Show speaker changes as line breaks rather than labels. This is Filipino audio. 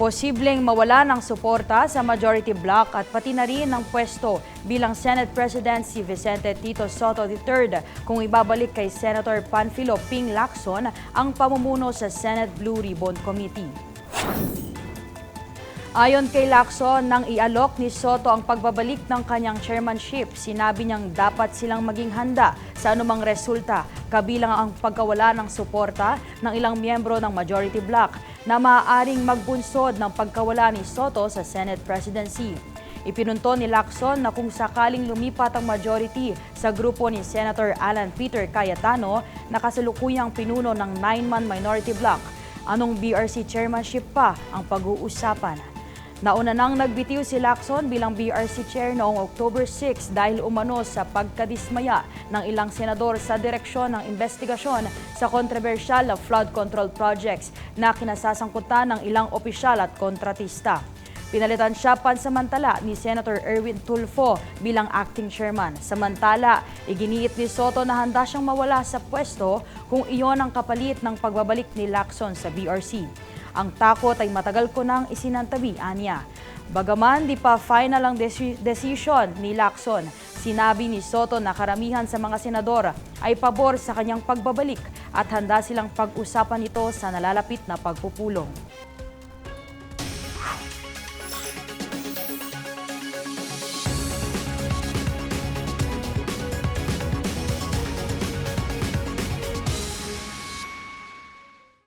Posibleng mawala ng suporta sa majority bloc at pati na rin ng pwesto bilang Senate President si Vicente Tito Soto III kung ibabalik kay Senator Panfilo Ping Lacson ang pamumuno sa Senate Blue Ribbon Committee. Ayon kay Lacson, nang ialok ni Soto ang pagbabalik ng kanyang chairmanship, sinabi niyang dapat silang maging handa sa anumang resulta, kabilang ang pagkawala ng suporta ng ilang miyembro ng majority bloc na maaaring magbunsod ng pagkawala ni Soto sa Senate presidency. Ipinunto ni Lacson na kung sakaling lumipat ang majority sa grupo ni Senator Alan Peter Cayetano na kasalukuyang pinuno ng nine-man minority bloc, anong BRC chairmanship pa ang pag-uusapan. Nauna nang nagbitiw si Lacson bilang BRC Chair noong October 6 dahil umano sa pagkadismaya ng ilang senador sa direksyon ng investigasyon sa kontrobersyal na flood control projects na kinasasangkutan ng ilang opisyal at kontratista. Pinalitan siya pansamantala ni Senator Erwin Tulfo bilang acting chairman. Samantala, iginiit ni Soto na handa siyang mawala sa pwesto kung iyon ang kapalit ng pagbabalik ni Lacson sa BRC. Ang takot ay matagal ko nang isinantabi, anya. Bagaman di pa final ang desi- decision ni Lacson, sinabi ni Soto na karamihan sa mga senador ay pabor sa kanyang pagbabalik at handa silang pag-usapan ito sa nalalapit na pagpupulong.